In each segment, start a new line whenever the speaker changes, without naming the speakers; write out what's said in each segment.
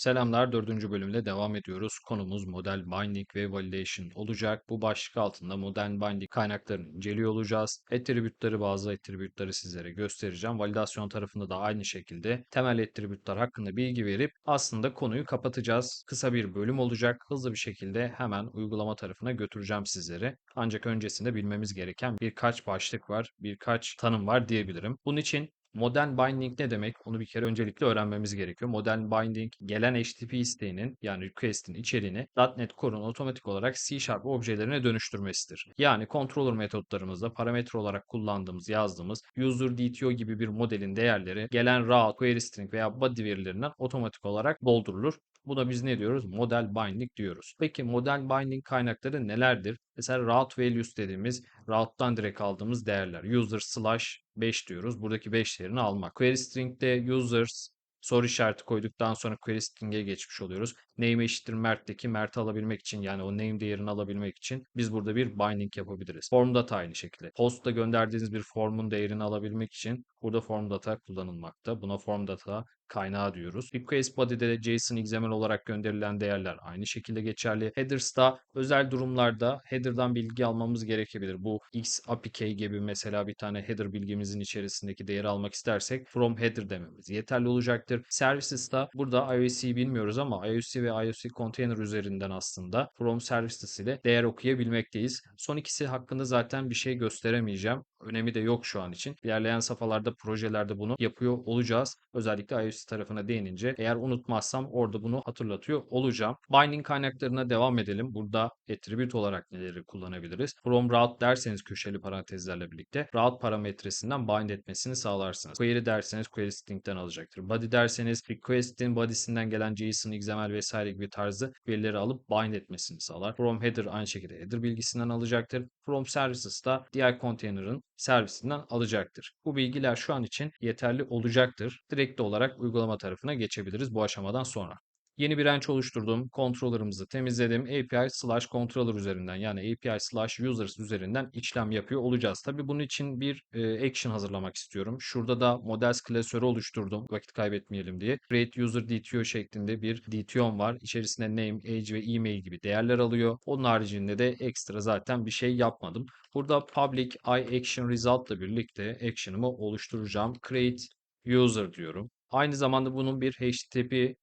Selamlar, dördüncü bölümle devam ediyoruz. Konumuz model binding ve validation olacak. Bu başlık altında model binding kaynaklarını inceliyor olacağız. Attribute'ları bazı attribute'ları sizlere göstereceğim. Validasyon tarafında da aynı şekilde temel attribute'lar hakkında bilgi verip aslında konuyu kapatacağız. Kısa bir bölüm olacak. Hızlı bir şekilde hemen uygulama tarafına götüreceğim sizleri. Ancak öncesinde bilmemiz gereken birkaç başlık var, birkaç tanım var diyebilirim. Bunun için Modern binding ne demek? Onu bir kere öncelikle öğrenmemiz gerekiyor. Modern binding gelen HTTP isteğinin yani request'in içeriğini .NET Core'un otomatik olarak C Sharp objelerine dönüştürmesidir. Yani controller metotlarımızda parametre olarak kullandığımız, yazdığımız user DTO gibi bir modelin değerleri gelen route, query string veya body verilerinden otomatik olarak doldurulur. Buna biz ne diyoruz? Model binding diyoruz. Peki model binding kaynakları nelerdir? Mesela route values dediğimiz route'dan direkt aldığımız değerler. User slash 5 diyoruz. Buradaki 5 değerini almak. Query string'de users soru işareti koyduktan sonra query string'e geçmiş oluyoruz. Name eşittir Mert'teki Mert'i alabilmek için yani o name değerini alabilmek için biz burada bir binding yapabiliriz. Form data aynı şekilde. Post'ta gönderdiğiniz bir formun değerini alabilmek için burada form data kullanılmakta. Buna form data kaynağı diyoruz. Request body'de de JSON XML olarak gönderilen değerler aynı şekilde geçerli. Headers'ta özel durumlarda header'dan bilgi almamız gerekebilir. Bu X API gibi mesela bir tane header bilgimizin içerisindeki değeri almak istersek from header dememiz yeterli olacaktır. Services'ta burada IOC'yi bilmiyoruz ama IOC ve IOC container üzerinden aslında from services ile değer okuyabilmekteyiz. Son ikisi hakkında zaten bir şey gösteremeyeceğim. Önemi de yok şu an için. İlerleyen safhalarda projelerde bunu yapıyor olacağız. Özellikle IOC tarafına değinince eğer unutmazsam orada bunu hatırlatıyor olacağım. Binding kaynaklarına devam edelim. Burada attribute olarak neleri kullanabiliriz? From route derseniz köşeli parantezlerle birlikte route parametresinden bind etmesini sağlarsınız. Query derseniz query string'den alacaktır. Body derseniz request'in body'sinden gelen JSON, XML vesaire gibi tarzı verileri alıp bind etmesini sağlar. From header aynı şekilde header bilgisinden alacaktır. From services da diğer container'ın servisinden alacaktır. Bu bilgiler şu an için yeterli olacaktır. Direkt olarak uygulama tarafına geçebiliriz bu aşamadan sonra. Yeni bir branch oluşturdum. Controller'ımızı temizledim. API slash controller üzerinden yani API slash users üzerinden işlem yapıyor olacağız. Tabii bunun için bir e, action hazırlamak istiyorum. Şurada da models klasörü oluşturdum. Vakit kaybetmeyelim diye. Create user DTO şeklinde bir DTO'm var. İçerisinde name, age ve email gibi değerler alıyor. Onun haricinde de ekstra zaten bir şey yapmadım. Burada public i action result ile birlikte action'ımı oluşturacağım. Create user diyorum. Aynı zamanda bunun bir HTTP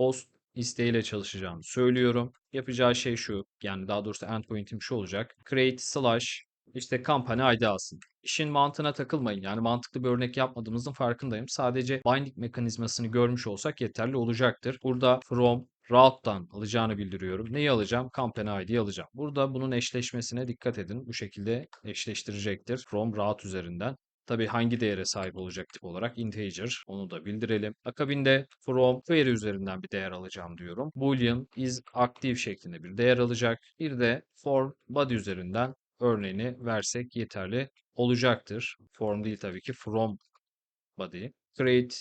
host isteğiyle çalışacağımı söylüyorum. Yapacağı şey şu. Yani daha doğrusu endpoint'im şu olacak. Create slash işte company ID alsın. İşin mantığına takılmayın. Yani mantıklı bir örnek yapmadığımızın farkındayım. Sadece binding mekanizmasını görmüş olsak yeterli olacaktır. Burada from route'dan alacağını bildiriyorum. Neyi alacağım? Company ID'yi alacağım. Burada bunun eşleşmesine dikkat edin. Bu şekilde eşleştirecektir. From route üzerinden. Tabii hangi değere sahip olacak tip olarak integer onu da bildirelim. Akabinde from query üzerinden bir değer alacağım diyorum. Boolean is aktif şeklinde bir değer alacak. Bir de for body üzerinden örneğini versek yeterli olacaktır. Form değil tabii ki from body. Create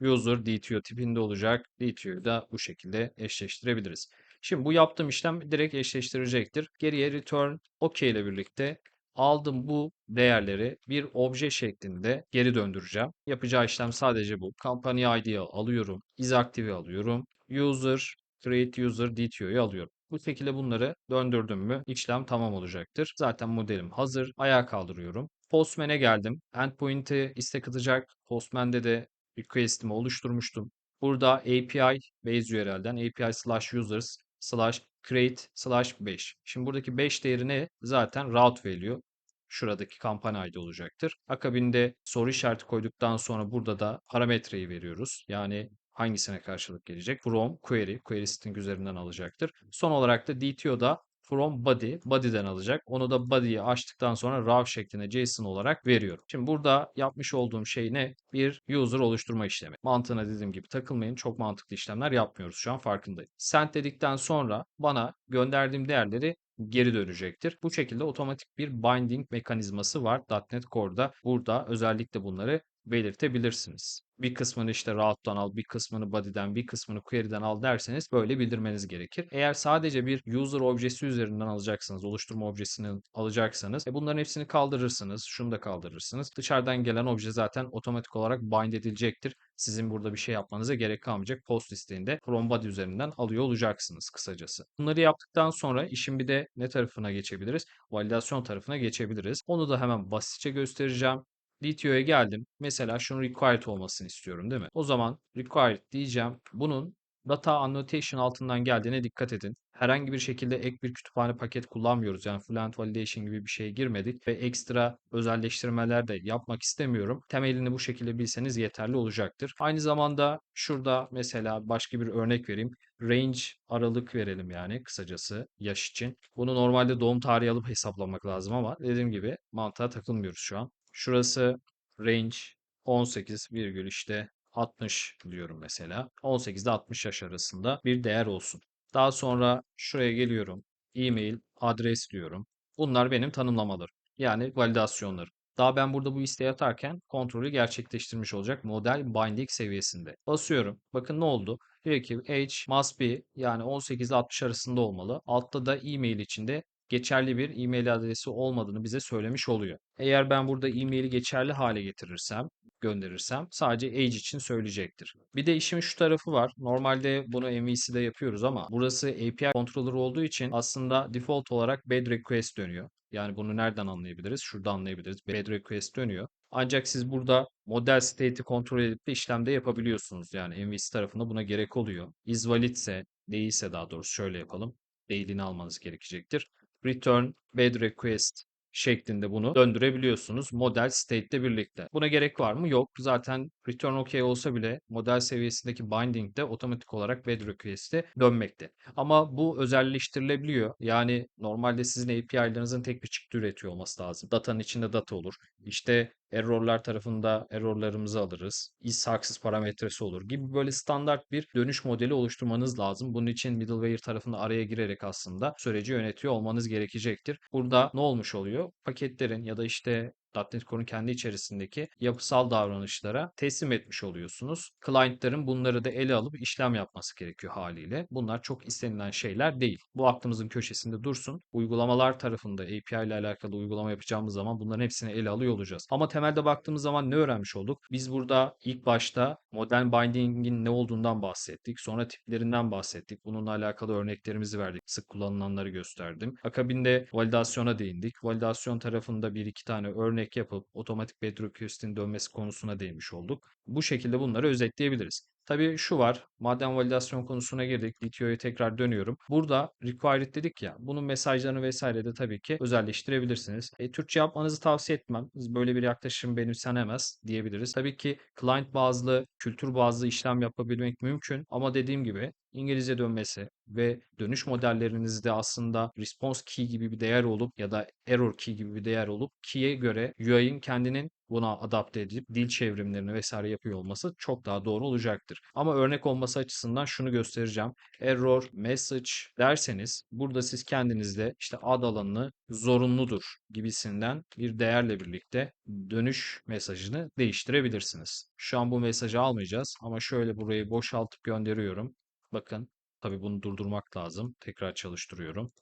user DTO tipinde olacak. DTO'yu da bu şekilde eşleştirebiliriz. Şimdi bu yaptığım işlem direkt eşleştirecektir. Geriye return OK ile birlikte aldım bu değerleri bir obje şeklinde geri döndüreceğim. Yapacağı işlem sadece bu. Company ID'yi alıyorum. isActive'i alıyorum. User, create user DTO'yu alıyorum. Bu şekilde bunları döndürdüm mü işlem tamam olacaktır. Zaten modelim hazır. Ayağa kaldırıyorum. Postman'e geldim. Endpoint'i istek atacak. Postman'de de request'imi oluşturmuştum. Burada API base URL'den API slash users slash create slash 5. Şimdi buradaki 5 değeri Zaten route value. Şuradaki kampanya ID olacaktır. Akabinde soru işareti koyduktan sonra burada da parametreyi veriyoruz. Yani hangisine karşılık gelecek? From query, query string üzerinden alacaktır. Son olarak da DTO'da from body, body'den alacak. Onu da body'yi açtıktan sonra raw şeklinde JSON olarak veriyorum. Şimdi burada yapmış olduğum şey ne? Bir user oluşturma işlemi. Mantığına dediğim gibi takılmayın. Çok mantıklı işlemler yapmıyoruz şu an farkındayım. Send dedikten sonra bana gönderdiğim değerleri geri dönecektir. Bu şekilde otomatik bir binding mekanizması var .NET Core'da. Burada özellikle bunları belirtebilirsiniz. Bir kısmını işte route'dan al, bir kısmını body'den, bir kısmını query'den al derseniz böyle bildirmeniz gerekir. Eğer sadece bir user objesi üzerinden alacaksınız, oluşturma objesini alacaksanız e bunların hepsini kaldırırsınız. Şunu da kaldırırsınız. Dışarıdan gelen obje zaten otomatik olarak bind edilecektir. Sizin burada bir şey yapmanıza gerek kalmayacak. Post isteğinde from body üzerinden alıyor olacaksınız kısacası. Bunları yaptıktan sonra işin bir de ne tarafına geçebiliriz? Validasyon tarafına geçebiliriz. Onu da hemen basitçe göstereceğim. DTO'ya geldim. Mesela şunun required olmasını istiyorum değil mi? O zaman required diyeceğim. Bunun data annotation altından geldiğine dikkat edin. Herhangi bir şekilde ek bir kütüphane paket kullanmıyoruz. Yani Fluent Validation gibi bir şeye girmedik ve ekstra özelleştirmeler de yapmak istemiyorum. Temelini bu şekilde bilseniz yeterli olacaktır. Aynı zamanda şurada mesela başka bir örnek vereyim. Range aralık verelim yani kısacası yaş için. Bunu normalde doğum tarihi alıp hesaplamak lazım ama dediğim gibi mantığa takılmıyoruz şu an. Şurası range 18 virgül işte 60 diyorum mesela. 18 ile 60 yaş arasında bir değer olsun. Daha sonra şuraya geliyorum. E-mail, adres diyorum. Bunlar benim tanımlamalarım. Yani validasyonlarım. Daha ben burada bu isteği atarken kontrolü gerçekleştirmiş olacak model binding seviyesinde. Basıyorum. Bakın ne oldu? Diyor ki age must be yani 18 ile 60 arasında olmalı. Altta da e-mail içinde geçerli bir e-mail adresi olmadığını bize söylemiş oluyor. Eğer ben burada e-maili geçerli hale getirirsem, gönderirsem sadece age için söyleyecektir. Bir de işin şu tarafı var. Normalde bunu MVC'de yapıyoruz ama burası API controller olduğu için aslında default olarak bad request dönüyor. Yani bunu nereden anlayabiliriz? Şurada anlayabiliriz. Bad request dönüyor. Ancak siz burada model state'i kontrol edip de işlemde yapabiliyorsunuz. Yani MVC tarafında buna gerek oluyor. Is valid ise değilse daha doğrusu şöyle yapalım. Değilini almanız gerekecektir return bad request şeklinde bunu döndürebiliyorsunuz model state ile birlikte. Buna gerek var mı? Yok. Zaten return OK olsa bile model seviyesindeki binding de otomatik olarak bad request'e dönmekte. Ama bu özelleştirilebiliyor. Yani normalde sizin API'larınızın tek bir çıktı üretiyor olması lazım. Datanın içinde data olur. İşte errorlar tarafında errorlarımızı alırız. Is haksız parametresi olur gibi böyle standart bir dönüş modeli oluşturmanız lazım. Bunun için middleware tarafında araya girerek aslında süreci yönetiyor olmanız gerekecektir. Burada ne olmuş oluyor? Paketlerin ya da işte .NET Core'un kendi içerisindeki yapısal davranışlara teslim etmiş oluyorsunuz. Client'ların bunları da ele alıp işlem yapması gerekiyor haliyle. Bunlar çok istenilen şeyler değil. Bu aklımızın köşesinde dursun. Uygulamalar tarafında API ile alakalı uygulama yapacağımız zaman bunların hepsini ele alıyor olacağız. Ama temelde baktığımız zaman ne öğrenmiş olduk? Biz burada ilk başta modern binding'in ne olduğundan bahsettik. Sonra tiplerinden bahsettik. Bununla alakalı örneklerimizi verdik. Sık kullanılanları gösterdim. Akabinde validasyona değindik. Validasyon tarafında bir iki tane örnek örnek yapıp otomatik bed request'in dönmesi konusuna değinmiş olduk. Bu şekilde bunları özetleyebiliriz. Tabii şu var. Madem validasyon konusuna girdik. DTO'ya tekrar dönüyorum. Burada required dedik ya. Bunun mesajlarını vesaire de tabii ki özelleştirebilirsiniz. E, Türkçe yapmanızı tavsiye etmem. Böyle bir yaklaşım benimsenemez diyebiliriz. Tabii ki client bazlı, kültür bazlı işlem yapabilmek mümkün. Ama dediğim gibi İngilizce dönmesi ve dönüş modellerinizde aslında response key gibi bir değer olup ya da error key gibi bir değer olup key'e göre UI'nin kendinin buna adapte edip dil çevrimlerini vesaire yapıyor olması çok daha doğru olacaktır. Ama örnek olması açısından şunu göstereceğim. Error message derseniz burada siz kendinizde işte ad alanını zorunludur gibisinden bir değerle birlikte dönüş mesajını değiştirebilirsiniz. Şu an bu mesajı almayacağız ama şöyle burayı boşaltıp gönderiyorum. Bakın tabi bunu durdurmak lazım. Tekrar çalıştırıyorum.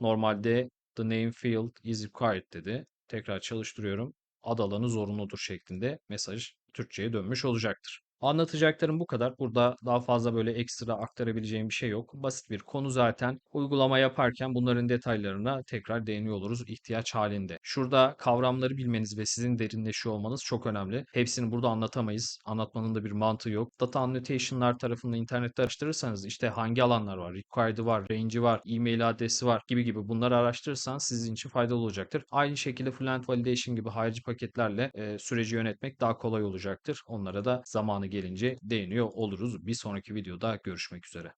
Normalde the name field is required dedi. Tekrar çalıştırıyorum. Ad alanı zorunludur şeklinde mesaj Türkçe'ye dönmüş olacaktır. Anlatacaklarım bu kadar. Burada daha fazla böyle ekstra aktarabileceğim bir şey yok. Basit bir konu zaten. Uygulama yaparken bunların detaylarına tekrar değiniyor oluruz ihtiyaç halinde. Şurada kavramları bilmeniz ve sizin derinleşiyor olmanız çok önemli. Hepsini burada anlatamayız. Anlatmanın da bir mantığı yok. Data annotation'lar tarafında internette araştırırsanız işte hangi alanlar var, required'ı var, range'i var, e-mail adresi var gibi gibi bunları araştırırsanız sizin için faydalı olacaktır. Aynı şekilde Fluent Validation gibi harici paketlerle e, süreci yönetmek daha kolay olacaktır. Onlara da zamanı gelince değiniyor oluruz. Bir sonraki videoda görüşmek üzere.